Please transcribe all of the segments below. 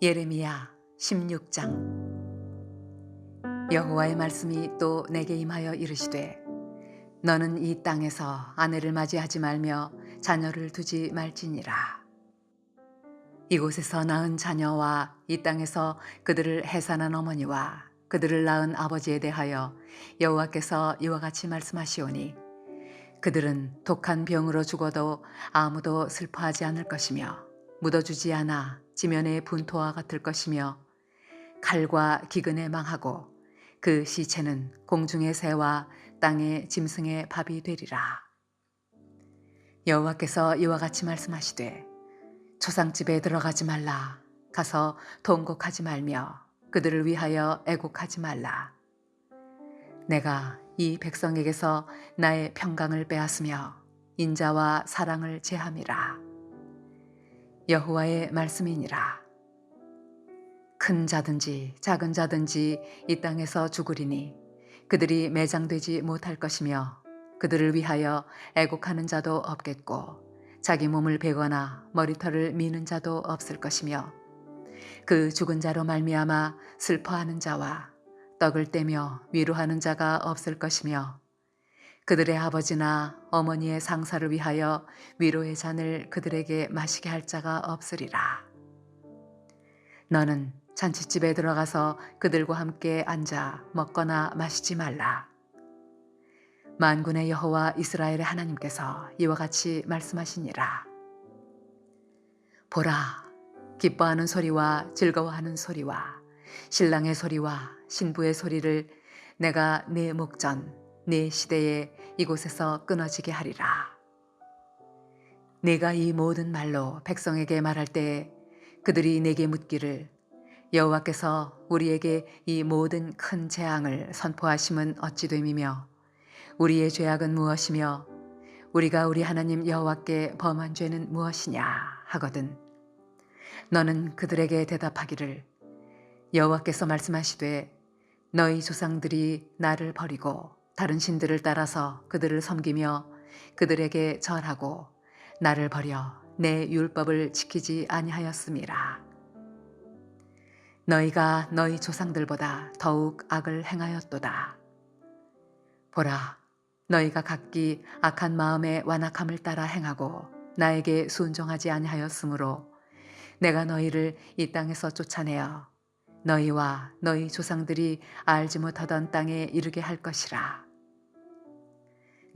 예레미야 16장. 여호와의 말씀이 또 내게 임하여 이르시되 너는 이 땅에서 아내를 맞이하지 말며 자녀를 두지 말지니라. 이곳에서 낳은 자녀와 이 땅에서 그들을 해산한 어머니와 그들을 낳은 아버지에 대하여 여호와께서 이와 같이 말씀하시오니 그들은 독한 병으로 죽어도 아무도 슬퍼하지 않을 것이며 묻어주지 않아 지면의 분토와 같을 것이며 칼과 기근에 망하고 그 시체는 공중의 새와 땅의 짐승의 밥이 되리라. 여호와께서 이와 같이 말씀하시되 초상집에 들어가지 말라 가서 통곡하지 말며 그들을 위하여 애곡하지 말라. 내가 이 백성에게서 나의 평강을 빼앗으며 인자와 사랑을 제함이라. 여호와의 말씀이니라. 큰 자든지 작은 자든지 이 땅에서 죽으리니 그들이 매장되지 못할 것이며 그들을 위하여 애곡하는 자도 없겠고 자기 몸을 베거나 머리털을 미는 자도 없을 것이며 그 죽은 자로 말미암아 슬퍼하는 자와 떡을 떼며 위로하는 자가 없을 것이며 그들의 아버지나 어머니의 상사를 위하여 위로의 잔을 그들에게 마시게 할 자가 없으리라. 너는 잔치집에 들어가서 그들과 함께 앉아 먹거나 마시지 말라. 만군의 여호와 이스라엘의 하나님께서 이와 같이 말씀하시니라. 보라, 기뻐하는 소리와 즐거워하는 소리와 신랑의 소리와 신부의 소리를 내가 내 목전, 내 시대에 이곳에서 끊어지게 하리라. 내가 이 모든 말로 백성에게 말할 때 그들이 내게 묻기를 여호와께서 우리에게 이 모든 큰 재앙을 선포하심은 어찌 됨이며 우리의 죄악은 무엇이며 우리가 우리 하나님 여호와께 범한 죄는 무엇이냐 하거든 너는 그들에게 대답하기를 여호와께서 말씀하시되 너희 조상들이 나를 버리고 다른 신들을 따라서 그들을 섬기며 그들에게 절하고 나를 버려 내 율법을 지키지 아니하였음이라. 너희가 너희 조상들보다 더욱 악을 행하였도다. 보라, 너희가 각기 악한 마음의 완악함을 따라 행하고 나에게 순종하지 아니하였으므로 내가 너희를 이 땅에서 쫓아내어 너희와 너희 조상들이 알지 못하던 땅에 이르게 할 것이라.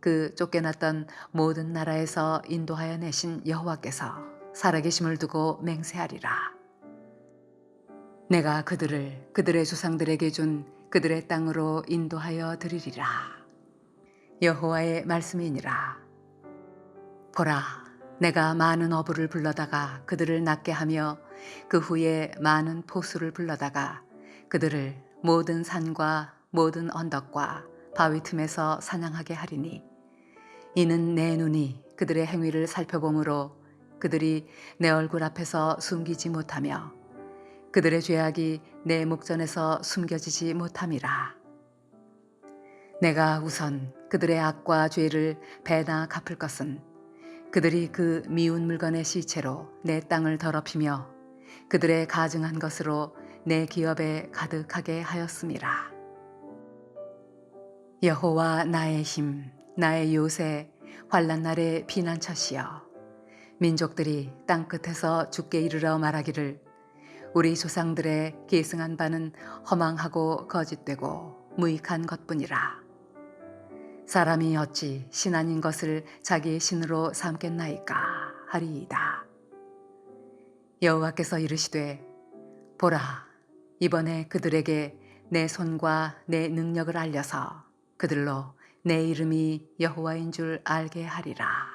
그 쫓겨났던 모든 나라에서 인도하여 내신 여호와께서 살아계심을 두고 맹세하리라. 내가 그들을 그들의 조상들에게 준 그들의 땅으로 인도하여 드리리라. 여호와의 말씀이니라. 보라, 내가 많은 어부를 불러다가 그들을 낫게 하며 그 후에 많은 포수를 불러다가 그들을 모든 산과 모든 언덕과 바위 틈에서 사냥하게 하리니 이는 내 눈이 그들의 행위를 살펴보므로 그들이 내 얼굴 앞에서 숨기지 못하며 그들의 죄악이 내 목전에서 숨겨지지 못함이라. 내가 우선 그들의 악과 죄를 배나 갚을 것은 그들이 그 미운 물건의 시체로 내 땅을 더럽히며 그들의 가증한 것으로 내 기업에 가득하게 하였음이라. 여호와 나의 힘, 나의 요새, 환란 날의 피난처시여. 민족들이 땅 끝에서 죽게 이르러 말하기를 우리 조상들의 계승한 바는 허망하고 거짓되고 무익한 것뿐이라. 사람이 어찌 신 아닌 것을 자기의 신으로 삼겠나이까 하리이다. 여호와께서 이르시되 보라 이번에 그들에게 내 손과 내 능력을 알려서 그들로 내 이름이 여호와인 줄 알게 하리라.